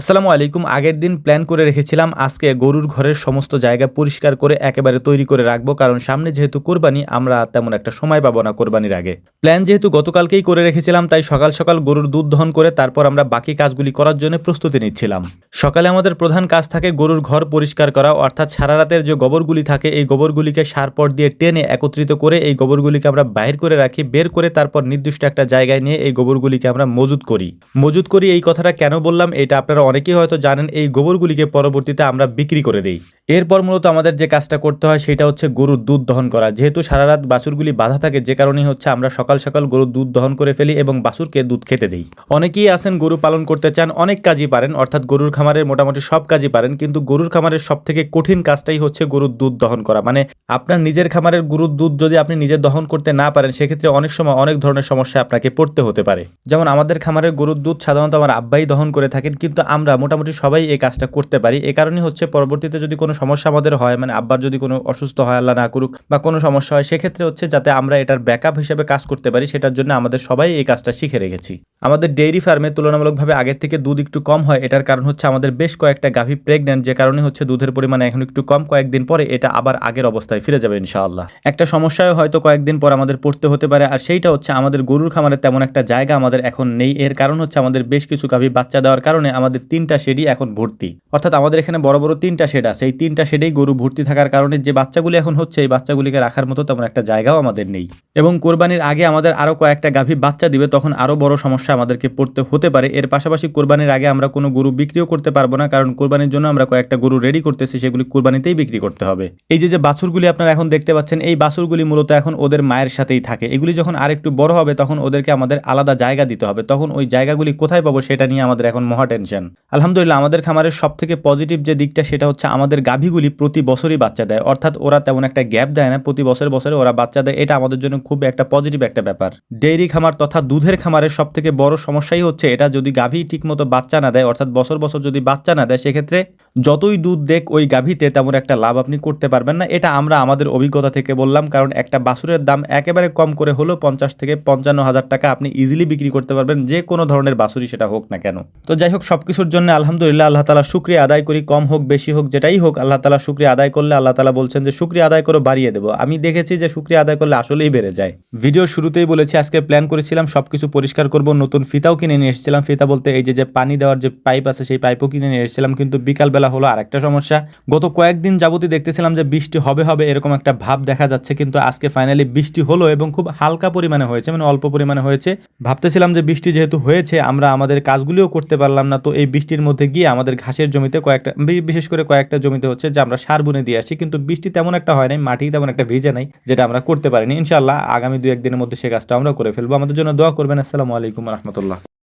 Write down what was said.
আসসালামু আলাইকুম। আগের দিন প্ল্যান করে রেখেছিলাম আজকে গরুর ঘরের সমস্ত জায়গা পরিষ্কার করে একেবারে তৈরি করে রাখব, কারণ সামনে যেহেতু কোরবানি, আমরা তেমন একটা সময় পাবো না কোরবানির আগে। প্ল্যান যেহেতু গতকালকেই করে রেখেছিলাম, তাই সকাল সকাল গরুর দুধ দহন করে তারপর আমরা বাকি কাজগুলি করার জন্য প্রস্তুতি নিচ্ছিলাম। সকালে আমাদের প্রধান কাজ থাকে গরুর ঘর পরিষ্কার করা, অর্থাৎ সারা রাতের যে গোবরগুলি থাকে, এই গোবরগুলিকে সার পট দিয়ে টেনে একত্রিত করে এই গোবরগুলিকে আমরা বাইর করে রাখি, বের করে তারপর নির্দিষ্ট একটা জায়গায় নিয়ে এই গোবরগুলিকে আমরা মজুত করি। মজুত করি এই কথাটা কেন বললাম, এটা আপনারা অনেকেই হয়তো জানেন এই গোবরগুলিকে পরবর্তীতে আমরা বিক্রি করে দিই। এরপর মূলত আমাদের যে কাজটা করতে হয় সেটা হচ্ছে গরুর দুধ দহন করা। যেহেতু সারা রাত বাছুরগুলি বাধা থাকে, যে কারণে হচ্ছে আমরা সকাল সকাল গরুর দুধ দহন করে ফেলি এবং বাছুরকে দুধ খেতে দিই। অনেকেই আছেন গরু পালন করতে চান, অনেক কাজই পারেন, অর্থাৎ গরুর খামারের মোটামুটি সব কাজই পারেন, কিন্তু গরুর খামারের সব থেকে কঠিন কাজটাই হচ্ছে গরুর দুধ দহন করা। মানে আপনার নিজের খামারের গরুর দুধ যদি আপনি নিজে দহন করতে না পারেন, সেক্ষেত্রে অনেক সময় অনেক ধরনের সমস্যা আপনাকে পড়তে হতে পারে। যেমন আমাদের খামারের গরুর দুধ সাধারণত আমার আব্বাই দহন করে থাকেন, কিন্তু আমরা মোটামুটি সবাই এই কাজটা করতে পারি। এ কারণে হচ্ছে পরবর্তীতে যদি কোনো সমস্যা আমাদের হয় মানে আব্বার যদি কোনো অসুস্থ হয়, আল্লাহ না করুক, বা কোনো সমস্যা হয়, সেক্ষেত্রে হচ্ছে যাতে আমরা এটার ব্যাকআপ হিসেবে কাজ করতে পারি, সেটার জন্য আমাদের সবাই এই কাজটা শিখে রেখেছি। আমাদের ডেইরি ফার্মে তুলনামূলকভাবে আগের থেকে দুধ একটু কম হয়, এটার কারণ হচ্ছে আমাদের বেশ কয়েকটা গাভী প্রেগনেন্ট যে কারণে হচ্ছে দুধের পরিমাণ এখন একটু কম। কয়েকদিন পরে এটা আবার আগের অবস্থায় ফিরে যাবে ইনশাআল্লাহ। একটা সমস্যায় হয়তো কয়েকদিন পর আমাদের পড়তে হতে পারে, আর সেইটা হচ্ছে আমাদের গরুর খামারে তেমন একটা জায়গা আমাদের এখন নেই। এর কারণ হচ্ছে আমাদের বেশ কিছু গাভী বাচ্চা দেওয়ার কারণে আমাদের তিনটা শেডই এখন ভর্তি। অর্থাৎ আমাদের এখানে বড় বড় তিনটা শেড আছে। এই তিনটা শেডেই গরু ভর্তি থাকার কারণে যে বাচ্চাগুলি এখন হচ্ছে, এই বাচ্চাগুলিকে রাখার মতো তেমন একটা জায়গাও আমাদের নেই। এবং কোরবানির আগে আমাদের আরও কয়েকটা গাভী বাচ্চা দিবে, তখন আরও বড় সমস্যা আমাদেরকে পড়তে হতে পারে। এর পাশাপাশি কোরবানির আগে আমরা কোনো গরু বিক্রিও করতে পারব না, কারণ কোরবানির জন্য আমরা কয়েকটা গরু রেডি করতেছি, সেগুলি কোরবানিতেই বিক্রি করতে হবে। এই যে যে বাছুরগুলি আপনারা এখন দেখতে পাচ্ছেন, এই বাছুরগুলি মূলত এখন ওদের মায়ের সাথেই থাকে। এগুলি যখন আর একটু বড় হবে, তখন ওদেরকে আমাদের আলাদা জায়গা দিতে হবে। তখন ওই জায়গাগুলি কোথায় পাবো, সেটা নিয়ে আমাদের এখন মহা টেনশন আলহামদুলিল্লাহ, আমাদের খামারের সব থেকে পজিটিভ যে দিকটা সেটা হচ্ছে আমাদের গাভীগুলি প্রতি বছরই বাচ্চা দেয়। অর্থাৎ ওরা তেমন একটা গ্যাপ দেয় না, প্রতি বছর বছরে ওরা বাচ্চা দেয়। এটা আমাদের জন্য খুব একটা পজিটিভ একটা ব্যাপার। ডেইরি খামার তথা দুধের খামারের সব থেকে বড় সমস্যাই হচ্ছে এটা যদি গাভী ঠিকমতো বাচ্চা না দেয়, অর্থাৎ বছর বছর যদি বাচ্চা না দেয়, সেক্ষেত্রে যতই দুধ দেখ ওই গাভীতে তেমন একটা লাভ আপনি করতে পারবেন না। এটা আমরা আমাদের অভিজ্ঞতা থেকে বললাম, কারণ একটা বাছুরের দাম একেবারে কম করে হলেও পঞ্চাশ থেকে পঞ্চান্ন হাজার টাকা আপনি ইজিলি বিক্রি করতে পারবেন, যে কোনো ধরনের বাছুরি সেটা হোক না কেন। তো যাই হোক সব কিছুর জন্য আলহামদুলিল্লাহ আল্লাহ তালা শুক্রিয়া আদায় করি, কম হোক, বেশি হোক, যেটাই হোক, আল্লাহ তালা শুক্রিয়া আদায় করলে আল্লাহ তালা বলছেন যে, শুক্রিয়া আদায় করে, বাড়িয়ে দেবো। আমি দেখেছি যে, শুক্রিয়া আদায় করলে আসলেই বেড়ে যায়। ভিডিও শুরুতেই বলেছি, আজকে প্ল্যান করেছিলাম, সবকিছু পরিষ্কার করব, নতুন ফিতাও কিনে নিয়ে এসেছিলাম। ফিতা বলতে এই যে যে পানি দেওয়ার যে পাইপ আছে, সেই পাইপও কিনে নিয়ে এসেছিলাম। কিন্তু বিকালবেলা হলো আরেকটা সমস্যা। গত কয়েকদিন যাবতই দেখতেছিলাম যে, বৃষ্টি হবে হবে এরকম একটা ভাব দেখা যাচ্ছে। কিন্তু আজকে ফাইনালি বৃষ্টি হলো এবং খুব হালকা পরিমাণে হয়েছে মানে অল্প পরিমাণে হয়েছে। ভাবতেছিলাম যে, বৃষ্টি যেহেতু হয়েছে, আমরা আমাদের কাজগুলিও করতে পারলাম না। তো এই বৃষ্টির মধ্যে গিয়ে আমাদের ঘাসের জমিতে কয়েকটা বিশেষ করে কয়েকটা জমিতে হচ্ছে যে আমরা সার বুনে দিয়ে আসি। কিন্তু বৃষ্টি তেমন একটা হয় নাই, মাটি তেমন একটা ভিজে নাই, যেটা আমরা করতে পারিনি। ইনশাল্লাহ আগামী দু একদিনের মধ্যে সে কাজটা আমরা করে ফেলব। আমাদের জন্য দোয়া করবেন। আসসালামু আলাইকুম রহমতুল্লাহ।